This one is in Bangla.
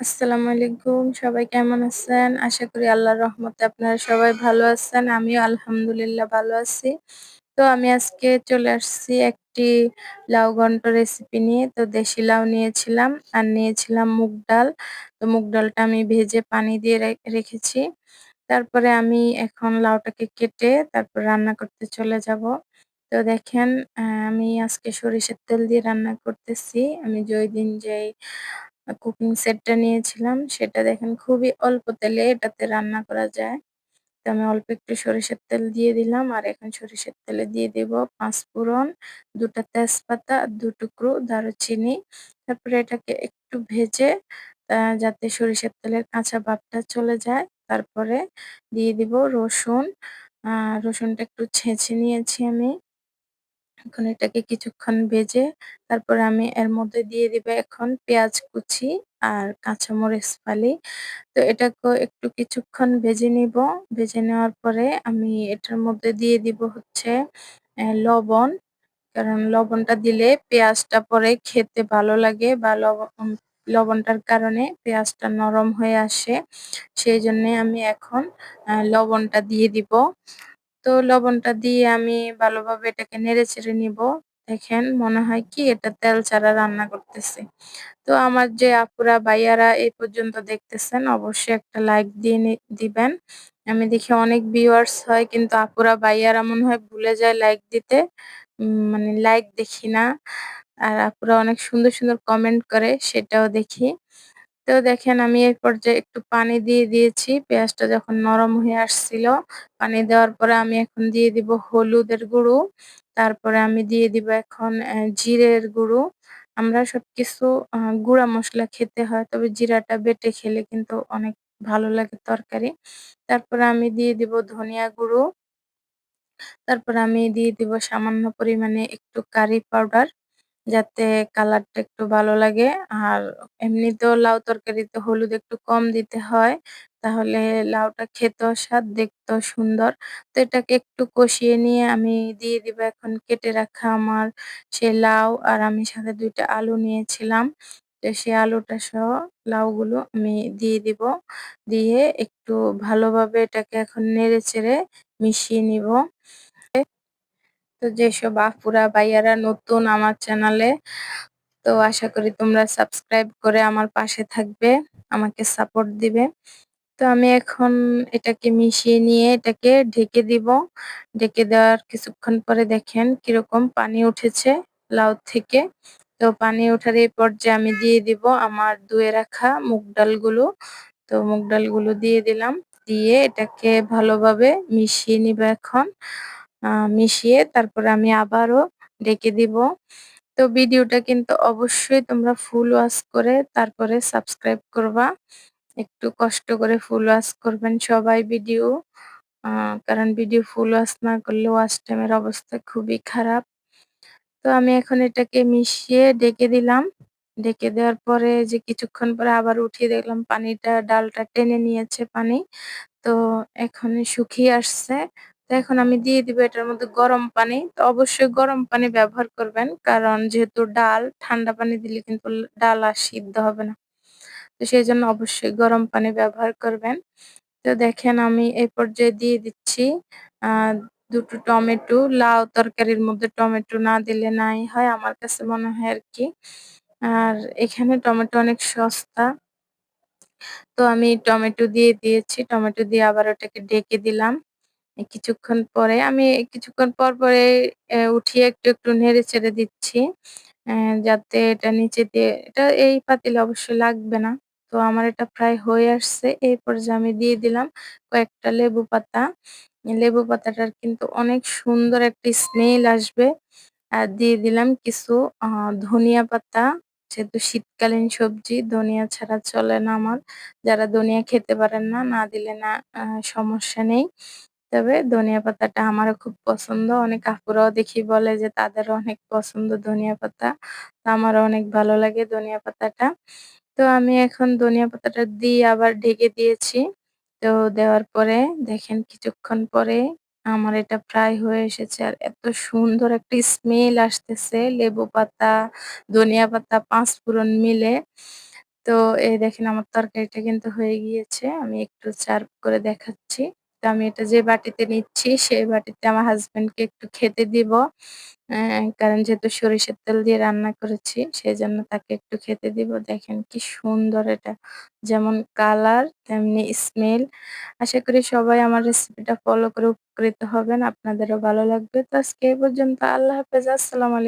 আসসালামু আলাইকুম। সবাই কেমন আছেন? আশা করি আল্লাহর রহমতে আপনারা সবাই ভালো আছেন। আমিও আলহামদুলিল্লাহ ভালো আছি। তো আমি আজকে চলে আসছি একটি লাউ ঘন্ট রেসিপি নিয়ে। তো দেশি লাউ নিয়েছিলাম আর নিয়েছিলাম মুগ ডাল। তো মুগ ডালটা আমি ভেজে পানি দিয়ে রেখেছি। তারপরে আমি এখন লাউটাকে কেটে তারপর রান্না করতে চলে যাব। তো দেখেন আমি আজকে সরিষার তেল দিয়ে রান্না করতেছি। আমি যে ঐদিন যেই কুকিং সেটটা নিয়েছিলাম সেটা দেখেন খুবই অল্প তেলে এটাতে রান্না করা যায়। তো আমি অল্প একটু সরিষার তেল দিয়ে দিলাম আর এখন সরিষার তেলে দিয়ে দেব পাঁচফোড়ন, ২ টা তেজপাতা, ২ টুকরো দারুচিনি। তারপরে এটাকে একটু ভেজে আ যাতে সরিষার তেলের কাঁচা ভাবটা চলে যায়। তারপরে দিয়ে দিব রসুন। আ রসুনটা একটু ছেঁচে নিয়েছি আমি। এখন এটাকে কিছুক্ষণ ভেজে তারপরে আমি এর মধ্যে দিয়ে দিব এখন পেঁয়াজ কুচি আর কাঁচামরিচ ফালি। তো এটাকে একটু কিছুক্ষণ ভেজে নিব। ভেজে নেওয়ার পরে আমি এটার মধ্যে দিয়ে দিব হচ্ছে লবণ। কারণ লবণটা দিলে পেঁয়াজটা পরে খেতে ভালো লাগে বা লবণ লবণটার কারণে পেঁয়াজটা নরম হয়ে আসে। সেইজন্যে আমি এখন লবণটা দিয়ে দিব। তো লবণটা দিয়ে আমি ভালোভাবে এটাকে নেড়েচেড়ে নিব। দেখেন মনে হয় কি এটা তেল ছাড়া রান্না করতেছি। তো আমার যে আপুরা ভাইয়ারা এই পর্যন্ত দেখতেছেন অবশ্যই একটা লাইক দিয়ে দিবেন। আমি দেখি অনেক ভিউয়ার্স হয় কিন্তু আপুরা ভাইয়ারা মনে হয় ভুলে যায় লাইক দিতে। মানে লাইক দেখি না। আর আপুরা অনেক সুন্দর, সুন্দর কমেন্ট করে সেটাও দেখি। তো দেখেন আমি এই পর্যায়ে একটু পানি দিয়ে দিয়েছি। পেঁয়াজটা যখন নরম হয়ে আসছিল, পানি দেওয়ার পরে আমি এখন দিয়ে দিব হলুদের গুঁড়ো। তারপরে আমি দিয়ে দিব এখন জিরের গুঁড়ো। আমরা সবকিছু গুঁড়া মশলা খেতে হয়। তবে জিরাটা বেটে খেলে কিন্তু অনেক ভালো লাগে তরকারি। তারপরে আমি দিয়ে দিব ধনিয়া গুঁড়ো। তারপরে আমি দিয়ে দিব সামান্য পরিমাণে একটু কারি পাউডার। যাতে কালার -টা একটু ভালো লাগে। আর এমনিতেও লাউ তরকারিতে হলুদ একটু কম দিতে হয়। তাহলে লাউটা খেতেও স্বাদ, দেখতেও সুন্দর। তো এটাকে একটু কষিয়ে নিয়ে আমি দিয়ে দিব এখন কেটে রাখা আমার সেই লাউ আর আমি সাথে দুইটা আলু নিয়েছিলাম। তো সেই আলুটা সহ লাউগুলো আমি দিয়ে দিব। দিয়ে একটু ভালোভাবে এটাকে এখন নেড়ে চেড়ে মিশিয়ে নিব। তো যেসব আপুরা ভাইয়ারা নতুন আমার চ্যানেলে তো আশা করি তোমরা সাবস্ক্রাইব করে আমার পাশে থাকবে, আমাকে সাপোর্ট দিবে। তো আমি এখন এটাকে মিশিয়ে নিয়ে এটাকে ঢেকে দিব। ঢেকে দেওয়ার কিছুক্ষণ পরে দেখেন কীরকম পানি উঠেছে লাউ থেকে। তো পানি ওঠার এই পর্যায়ে আমি দিয়ে দিব আমার ধুয়ে রাখা মুগ ডালগুলো। তো মুগ ডালগুলো দিয়ে দিলাম। দিয়ে এটাকে ভালোভাবে মিশিয়ে নিব এখন। মিশিয়ে তারপরে আমি আবারও ঢেকে দিব। তো ভিডিওটা কিন্তু অবশ্যই তোমরা ফুল ওয়াচ করে তারপরে সাবস্ক্রাইব করবা। একটু কষ্ট করে ফুল ওয়াচ করবেন সবাই ভিডিও। কারণ ভিডিও ফুল ওয়াচ না করলে ওয়াচ টাইম এর অবস্থা খুবই খারাপ। তো আমি এখন এটাকে মিশিয়ে ঢেকে দিলাম। ঢেকে দেওয়ার পরে যে কিছুক্ষণ পরে আবার উঠিয়ে দেখলাম পানিটা, ডালটা টেনে নিয়েছে পানি। তো এখন শুকিয়ে আসছে। তো এখন আমি দিয়ে দিব এটার মধ্যে গরম পানি। তো অবশ্যই গরম পানি ব্যবহার করবেন। কারণ যেহেতু ডাল, ঠান্ডা পানি দিলে কিন্তু ডাল আর সিদ্ধ হবে না। তো সেই জন্য অবশ্যই গরম পানি ব্যবহার করবেন। তো দেখেন আমি এই পর্যায়ে দিয়ে দিচ্ছি ২ টমেটো। লাউ তরকারির মধ্যে টমেটো না দিলে নাই হয় আমার কাছে মনে হয় আর কি আর এখানে টমেটো অনেক সস্তা। তো আমি টমেটো দিয়ে দিয়েছি। টমেটো দিয়ে আবার ওটাকে ঢেকে দিলাম। কিছুক্ষণ পরে আমি কিছুক্ষণ পর, পরে এ উঠিয়ে একটু, একটু নেড়ে চেড়ে দিচ্ছি। অ্যা যাতে এটা নিচে দিয়ে এটা এই পাতিলে অবশ্যই লাগবে না। তো আমার এটা প্রায় হয়ে আসছে। এই পর্যায়ে আমি দিয়ে দিলাম কয়েকটা লেবু পাতা। লেবু পাতাটার কিন্তু অনেক সুন্দর একটি স্মেল আসবে। আর দিয়ে দিলাম কিছু আ ধনিয়া পাতা। যেহেতু শীতকালীন সবজি ধনিয়া ছাড়া চলে না আমার। যারা ধনিয়া খেতে পারেন না, না দিলে না আ সমস্যা নেই। তবে ধনিয়া পাতাটা আমারও খুব পছন্দ। অনেক আপুরাও দেখি বলে যে তাদেরও অনেক পছন্দ ধনিয়া পাতা। তো আমারও অনেক ভালো লাগে ধনিয়া পাতাটা। তো আমি এখন ধনিয়া পাতাটা দিয়ে আবার ঢেকে দিয়েছি। তো দেওয়ার পরে দেখেন কিছুক্ষণ পরে আমার এটা প্রায় হয়ে এসেছে। আর এত সুন্দর একটি স্মেল আসতেছে লেবু পাতা, ধনিয়া পাতা, পাঁচ পাঁচফোড়ন মিলে। তো এই দেখেন আমার তরকারিটা কিন্তু হয়ে গিয়েছে। আমি একটু সার্ভ করে দেখাচ্ছি। আমি এটা যে বাটিতে নিচ্ছি, সেই বাটিতে আমার হাসব্যান্ডকে একটু খেতে দিব। অ্যা কারণ যেহেতু সরিষার তেল দিয়ে রান্না করেছি সেই জন্য তাকে একটু খেতে দিব। দেখেন কি সুন্দর এটা। যেমন কালার, তেমনি স্মেল। আশা করি সবাই আমার রেসিপিটা ফলো করে উপকৃত হবেন। আপনাদেরও ভালো লাগবে। তো আজকে এই পর্যন্ত। আল্লাহ হাফেজ। আসসালামু আলাই